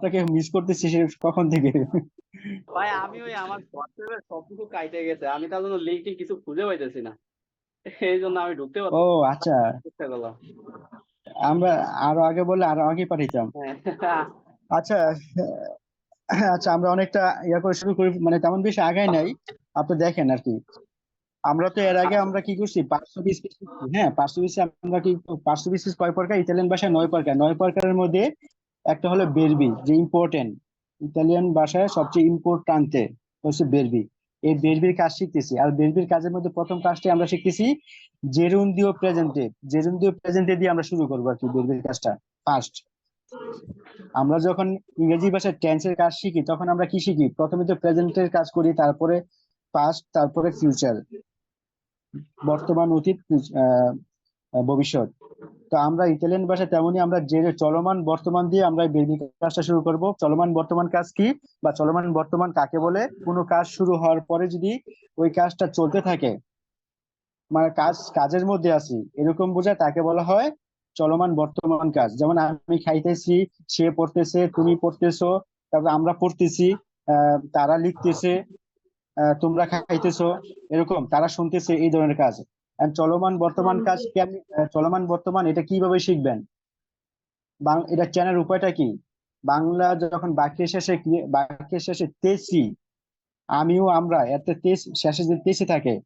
আপনাকে মিস করতেছি সে কখন থেকে? ভাই আমি ওই আমার হোয়াটসঅ্যাপে সবকিছু কাইটে গেছে। আমি তার জন্য লিঙ্ক টিঙ্ক কিছু খুঁজে পাইতেছি না। এই জন্য আমি ঢুকতে ও আচ্ছা। চেষ্টা করলাম আমরা আরও আগে বললে আরও আগে পাঠাইতাম। হ্যাঁ। আচ্ছা আচ্ছা আমরা অনেকটা ইয়া করে শুরু করি মানে তেমন বেশি আগাই নাই। আপনি দেখেন আর কি। আমরা তো এর আগে আমরা কি করছি? পাঁচশো বিশ হ্যাঁ পাঁচশো বিশ আমরা কি পাঁচশো বিশ কয় প্রকার? ইতালিয়ান ভাষায় নয় প্রকার। নয় প্রকারের মধ্যে একটা হলো বেরবি, যে ইম্পর্টেন্ট ইতালিয়ান ভাষায় সবচেয়ে ইম্পর্টান্টে হচ্ছে বেরবি। এই বেরবির কাজ শিখতেছি। আর বেরবির কাজের মধ্যে প্রথম কাজটি আমরা শিখতেছি জেরুন্দিও প্রেজেন্টে জেরুন্দিও প্রেজেন্টে দিয়ে আমরা শুরু করব আর কি বেরবির কাজটা ফার্স্ট আমরা যখন ইংরেজি ভাষায় টেন্সের কাজ শিখি, তখন আমরা কি শিখি? প্রথমে তো প্রেজেন্টের কাজ করি, তারপরে পাস্ট তারপরে ফিউচার বর্তমান, অতীত ভবিষ্যৎ। তো আমরা ইতালিয়ান ভাষা তেমনই আমরা যে চলমান বর্তমান দিয়ে আমরা বেদিক কাজটা শুরু করব। চলমান বর্তমান কাজ কি বা চলমান বর্তমান কাকে বলে? কোনো কাজ শুরু হওয়ার পরে যদি ওই কাজটা চলতে থাকে মানে কাজ, কাজের মধ্যে আছি, এরকম বোঝায় তাকে বলা হয় চলমান বর্তমান কাজ। যেমন আমি খাইতেছি, সে পড়তেছে, তুমি পড়তেছো, তারপর আমরা পড়তেছি তারা লিখতেছে তোমরা খাইতেছো, এরকম তারা শুনতেছে, এই ধরনের কাজ। চলমান বর্তমান কাজ কেমনি আহ, চলমান বর্তমান এটা কীভাবে শিখবেন? বাং- এটা চেনার উপায়টা কি? বাংলা যখন বাক্যের শেষে কি- বাক্যের শেষে তেসি আমিও আমরা এতে তেস শেষে যদি তেসে থাকে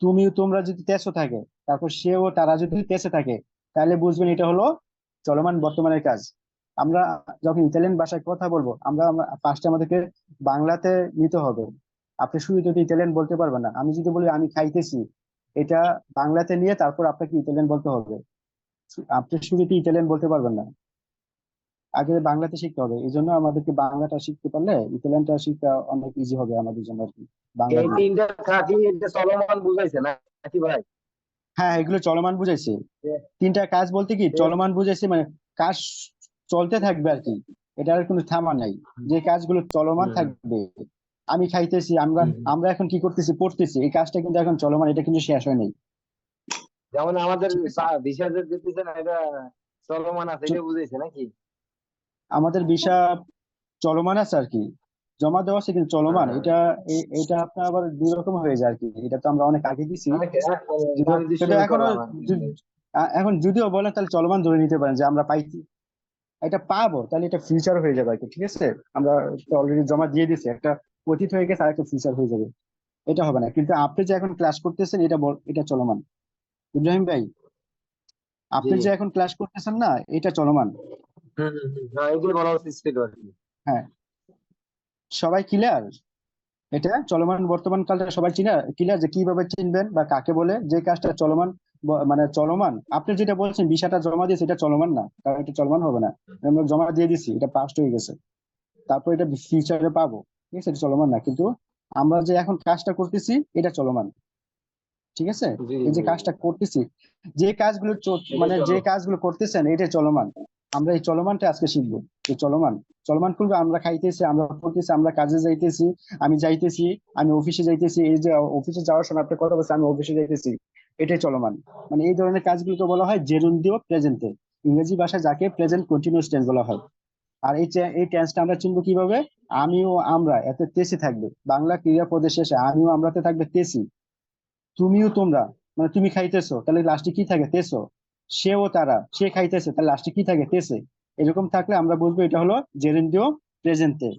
তুমিও তোমরা যদি তেসও থাকে তারপর সেও তারা যদি তেসে থাকে তাহলে বুঝবেন এটা হলো চলমান বর্তমানের কাজ। আমরা যখন ইতালিয়ান ভাষায় কথা বলব আমরা ফার্স্টে আমাদেরকে বাংলাতে নিতে হবে। আপনি শুরুতে তো ইতালিয়ান বলতে পারবেন না আমি যদি বলি আমি খাইতেছি এটা বাংলাতে নিয়ে তারপর আপনাকে ইতালিয়ান বলতে হবে। আপনি শুরুতে ইতালিয়ান বলতে পারবেন না? আগে বাংলাতে শিখতে হবে। এই জন্য আমাদেরকে বাংলাটা শিখতে পারলে ইতালিয়ানটা শিখতে অনেক ইজি হবে আমাদের জন্য আর কি বাংলা এই তিনটা থাকি এটা চলমান বুঝাইছে না নাকি ভাই? হ্যাঁ এগুলো চলমান বুঝাইছে। তিনটা কাজ বলতে কি চলমান বুঝাইছে মানে কাজ চলতে থাকবে আর কি এটার কোনো থামা নাই। যে কাজগুলো চলমান থাকবে আমি খাইতেছি আমরা আমরা এখন কি করতেছি পড়তেছি এই কাজটা কিন্তু এখন চলমান এটা কিন্তু শেষ হয় নাই। যেমন আমাদের বিশেষ দিতেছে না এটা চলমান আছে এটা বুঝাইছে নাকি? আমাদের ভিসা চলমান আছে আর কি জমা দেওয়া আছে কিন্তু চলমান হ্যাঁ। এটা এটা আপনার আবার দুই রকম হয়ে যায় আর কি এটা তো আমরা অনেক আগে দিছি। এখন যদিও বলেন তাহলে চলমান ধরে নিতে পারেন যে আমরা পাইছি। এটা পাবো তাহলে এটা ফিউচার হয়ে যাবে আর কি ঠিক আছে? আমরা অলরেডি জমা দিয়ে দিছি একটা অতীত হয়ে গেছে আর একটা ফিউচার হয়ে যাবে। এটা হবে না কিন্তু আপনি যে এখন ক্লাস করতেছেন এটা বল- এটা চলমান। ইব্রাহিম ভাই আপনি যে এখন ক্লাস করতেছেন না এটা চলমান। হ্যাঁ, হ্যাঁ। সবাই ক্লিয়ার এটা চলমান বর্তমান কালটা সবাই চিনা ক্লিয়ার যে কীভাবে চিনবেন বা কাকে বলে যে কাজটা চলমান মানে চলমান। আপনি যেটা বলছেন বিষয়টা জমা দিয়েছে এটা চলমান না। কারণ এটা চলমান হবে না। আমরা জমা দিয়ে দিছি এটা পাস্ট হয়ে গেছে। তারপর এটা ফিউচারে পাবো। ঠিক আছে এটা চলমান না। কিন্তু আমরা যে এখন কাজটা করতেছি এটা চলমান। ঠিক আছে? এই যে কাজটা করতেছি যে কাজগুলো মানে যে কাজগুলো করতেছেন এটা চলমান। আমরা এই চলমানটা আজকে শিখব। এই চলমান। চলমান করব আমরা খাইতেছি আমরা করতেছি আমরা কাজে যাইতেছি আমি যাইতেছি আমি অফিসে যাইতেছি এই যে অফিসে যাওয়ার সময় আপনি কথা বলছেন আমি অফিসে যাইতেছি। এটাই চলমান। মানে এই ধরনের কাজগুলোকে বলা হয় জেরুন্দিও প্রেজেন্টে। ইংরেজি ভাষায় যাকে প্রেজেন্ট কন্টিনিউয়াস টেন্স বলা হয়। আর এই এই টেন্সটা আমরা চিনবো কীভাবে? আমিও আমরা এতে তেসি থাকবে। বাংলা ক্রিয়াপদের শেষে আমিও আমরাতে থাকবে তেসি। তুমিও তোমরা। মানে তুমি খাইতেছো, তাহলে লাস্টে কি থাকে তেসো? সেও তারা, সে খাইতেছে, তাহলে লাস্টে কি থাকে তেসে? এরকম থাকলে আমরা বলব এটা হলো জেরেন্দিও প্রেজেন্টে।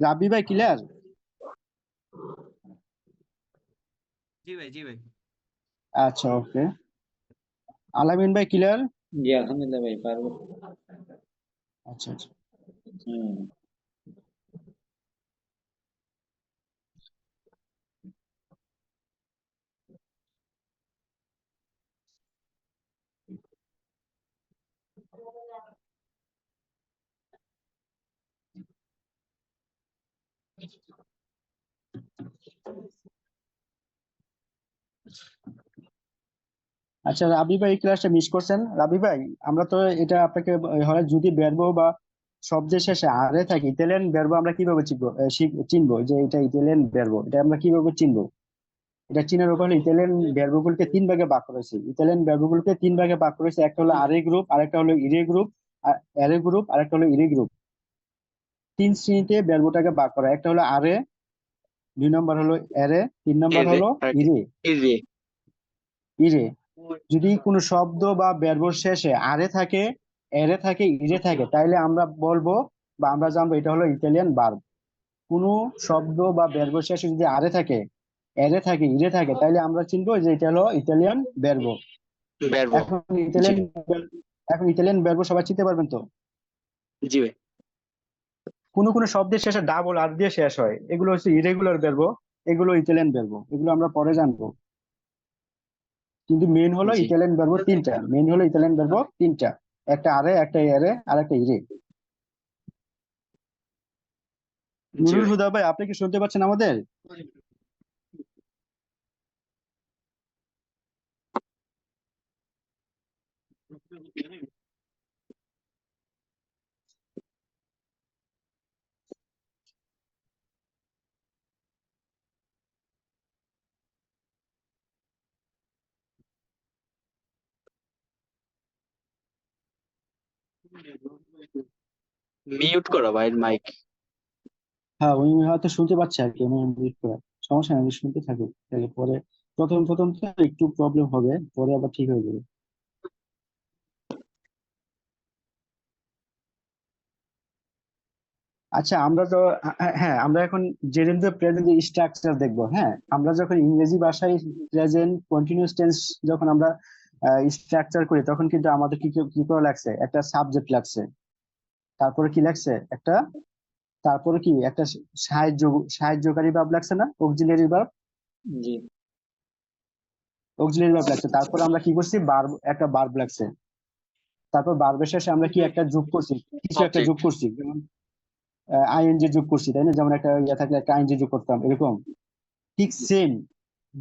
রাব্বি ভাই ক্লিয়ার জি ভাই জি ভাই। আচ্ছা ওকে। আলামিন ভাই ক্লিয়ার জি আলহামদুলিল্লাহ ভাই পারব। আচ্ছা আচ্ছা। হুম। আচ্ছা রাবি ভাই এই ক্লাসটা মিস করছেন। রাবি ভাই আমরা তো এটা আপনাকে হয় যদি বেরবো বা শব্দের শেষে আরে থাকে ইতালিয়ান বেরবো আমরা কীভাবে চিনবো? চিনবো যে এটা ইতালিয়ান বেরবো এটা আমরা কীভাবে চিনবো? এটা চিনার হলো ইতালিয়ান বেরবোগুলোকে তিন ভাগে ভাগ করেছে ইতালিয়ান বেরবোগুলোকে তিন ভাগে ভাগ করেছে একটা হলো আরে গ্রুপ আরেকটা হলো ইরে গ্রুপ আর গ্রুপ আরেকটা হলো ইরে গ্রুপ তিন শ্রেণীতে ব্যর্বটাকে ভাগ করা একটা হলো আরে দুই নম্বর হলো এরে তিন নম্বর হলো ইরে। ইরে। ইরে। যদি কোনো শব্দ বা ব্যর্বর শেষে আরে থাকে এরে থাকে ইরে থাকে তাইলে আমরা বলব বা আমরা জানব এটা হলো ইটালিয়ান ভার্ব কোনো শব্দ বা ব্যর্বর শেষে যদি আরে থাকে এরে থাকে ইরে থাকে তাইলে আমরা চিনবো যে এটা হলো ইটালিয়ান ব্যর্ব ব্যর্ব এখন ইটালিয়ান এখন ইতালিয়ান ব্যর্ব সবাই চিনতে পারবেন তো? জি ভাই। কোনো কোনো শব্দের শেষে ডাবল আর দিয়ে শেষ হয় এগুলো হচ্ছে ইরেগুলার ব্যর্ব এগুলো ইতালিয়ান ব্যর্ব এগুলো আমরা পরে জানব। কিন্তু মেন হলো ইটালিয়ান ইতালিয়ান ব্যর্ব তিনটা। মেন হলো ইতালিয়ান ভার্ব তিনটা। একটা আরে একটা এরে আর একটা ইরে নুরুল হুদা ভাই আপনি কি শুনতে পাচ্ছেন আমাদের? মিউট করো ভাই মাইক হ্যাঁ উনি হয়তো শুনতে পাচ্ছে আর কি উনি mute করা। সমস্যা নেই উনি শুনতে থাকুক। তাহলে পরে প্রথম প্রথম তো একটু প্রবলেম হবে পরে আবার ঠিক হয়ে যাবে। আচ্ছা আমরা তো হ্যাঁ, হ্যাঁ আমরা এখন জেরেন্দ্র প্রেজেন্ট স্ট্রাকচার দেখব হ্যাঁ আমরা যখন ইংরেজি ভাষায় প্রেজেন্ট কন্টিনিউয়াস টেন্স যখন আমরা স্ট্রাকচার করি তখন কিন্তু আমাদের কি কি- করে লাগছে? একটা সাবজেক্ট লাগছে। তারপরে কি লাগছে? একটা তারপরে কি? একটা সাহায্য সাহায্যকারী ভাব লাগছে না? অক্সিলিয়ারি ভাব? জি। অক্সিলিয়ারি ভাব লাগছে। তারপর আমরা কি করছি? বার্ব একটা বার্ব লাগছে। তারপর বার্বের শেষে আমরা কি একটা যোগ করছি? কিছু একটা যোগ করছি। যেমন আইএনজি যোগ করছি তাই না? যেমন একটা ইয়ে থাকলে একটা আইএনজি যোগ করতাম এরকম। ঠিক সেম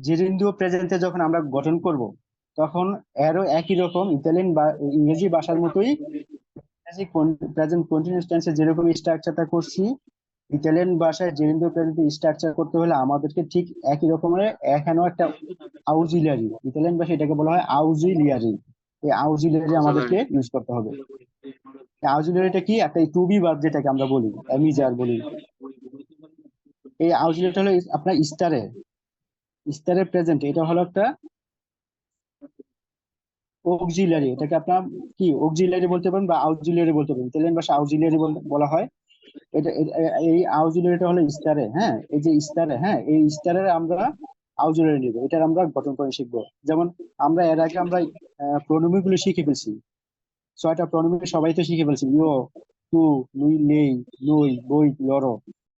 জেরেন্দ্রীয় প্রেজেন্টে যখন আমরা গঠন করব তখন এরও একই রকম ইতালিয়ান বা ইংরেজি ভাষার মতোই প্রেজেন্ট কন্টিনিউয়াস টেন্সে যেরকম স্ট্রাকচারটা করছি, ইতালিয়ান ভাষায় জেরেন্দ্রীয় প্রেজেন্টে স্ট্রাকচার করতে হলে আমাদেরকে ঠিক একই রকমের এখানেও একটা আউজিলিয়ারি ইতালিয়ান ভাষায় এটাকে বলা হয় আউজিলিয়ারি এই আউজিলিয়ারি আমাদেরকে ইউজ করতে হবে। আউজিলিয়ারিটা কি? একটা টু বি ভার্ব যেটাকে আমরা বলি অ্যামিজার বলি। এই আউজিলিয়ারিটা হলো আপনার স্টারে স্টারের প্রেজেন্ট এটা হলো একটা অক্সিলারি এটাকে আপনার কি অক্সিলারি বলতে পারেন বা আউজিলিয়ারি বলতে পারেন। ইতালিয়ান ভাষা আউজিলিয়ারি বলা হয়। এটা এই আউজিলিয়ারিটা হলো স্টারে হ্যাঁ? এই যে স্টারে হ্যাঁ? এই স্টারের আমরা আউজিলিয়ারি নিব, এটার আমরা গঠন করে শিখব। যেমন আমরা এর আগে আমরা প্রণমী গুলো শিখে ফেলছি। ছয়টা প্রণমী সবাই তো শিখে ফেলছি। ইয়ো, তু, নুই, নেই, নই, বই, লরো।